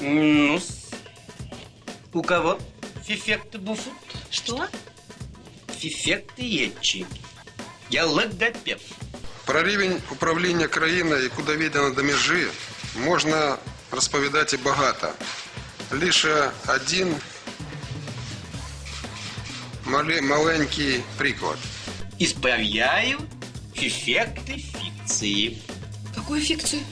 ну У кого фифекты буфут? Что? Фифекты ечи. Я логопед. Про рівень управління країною, яку доведено до межі, можна розповідати багато. Лише один мале- маленький приклад. Исправляю фифекты фикции. Какую фикцию?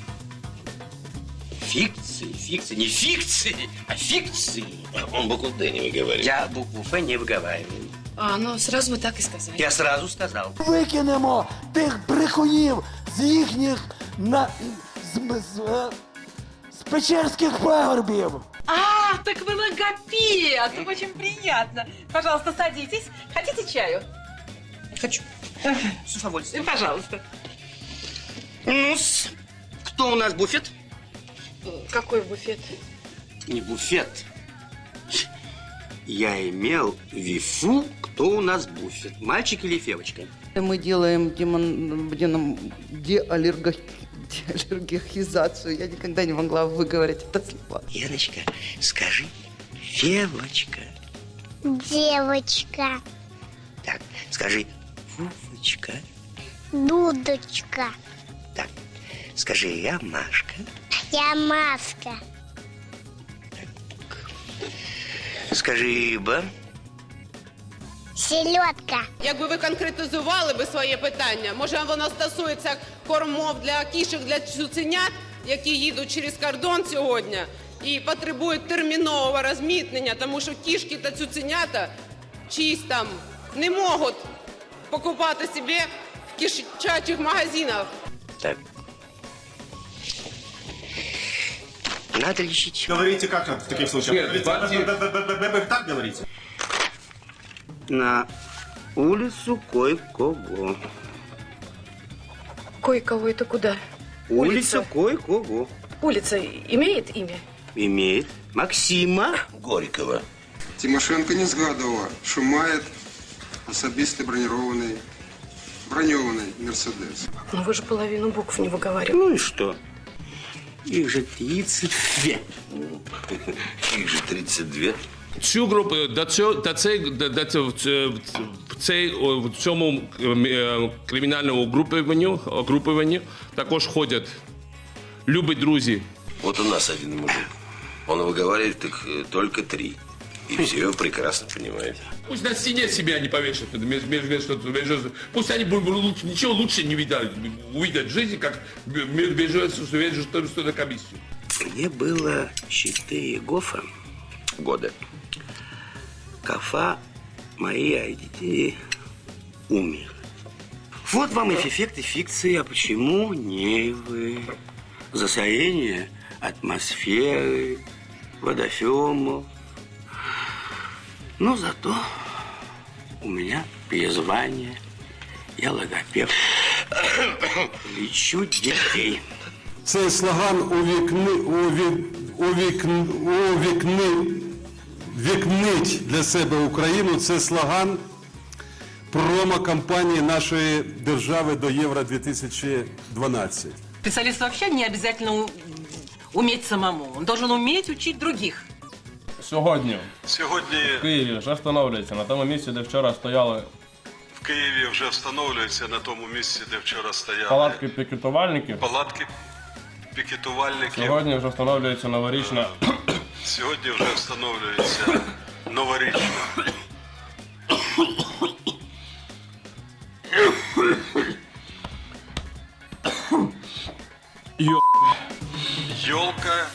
Фикции, фикции, не фикции, а фикции. Он букву Д не выговаривает. Я букву Ф не выговариваю. А, ну сразу вы так и сказали. Я сразу сказал. Викинемо тих брехунів з їхніх на з, з, е, з печерських пагорбів. А, так вы логопед! Очень приятно. Пожалуйста, садитесь. Хотите чаю? Хочу. С удовольствием. Пожалуйста. ну кто у нас буфет? Какой буфет? Не буфет. Я имел в виду, кто у нас буфет, мальчик или девочка? Мы делаем демон, деном- деаллерго- деаллергизацию. Я никогда не могла выговорить это слово. Яночка, скажи, девочка. Девочка, Так, скажи, Вовочка. дудочка, Так, скажи, я Машка. Я маска, Скажи, Иба. селедка, Якби ви конкретизували би своє питання, може воно стосується кормов для кішок, для цуценят, які їдуть через кордон сьогодні і потребують термінового розмітнення, тому що кішки та цуценята чиїсь там не можуть покупати собі в кішачих магазинах. Так. Надо лечить. Говорите как в таких случаях? Вы так говорите? На улицу кое-кого. Кое-кого это куда? Улица кое-кого. Улица имеет имя? Имеет Максима. Горького. Тимошенко не згадувала, що має особисто бронірований, броньований Мерседес. Ну вы же половину букв не выговариваете. Ну и что? Их же 32. Их же 32. Цю групу до цього до цей до, до цього- в ц- в цей о, в цьому е, кримінальному групуванню групуванні також ходять любі друзі. Вот у нас один мужик. Он выговаривает так э, только три. И все прекрасно понимают. Пусть на стене себя не повешают, между- между- между- пусть они лучше, ничего лучше не видят, увидят в жизни, как между на комиссию. Мне было 4 гофа года. Кафа мои а детей умер. Вот вам и эффекты фикции. А почему не вы? Засорение атмосферы, водоемов. Но зато у меня призвание. Я логопед. Лечу детей. Цей слоган увікни, уві, увікн, увікни, вікнить для себе Україну. Це слоган промо-кампанії нашої держави до Євро 2012. Специалист вообще не обязательно у- уметь самому. Он должен уметь учить других. Сьогодні Сьогодні в Києві вже встановлюється на тому місці, де вчора стояли в Києві вже встановлюється на тому місці, де вчора стояли палатки пікетувальників. палатки пікетувальників. Сьогодні вже встановлюється новорічна Сьогодні вже встановлюється новорічна. йо. Йолка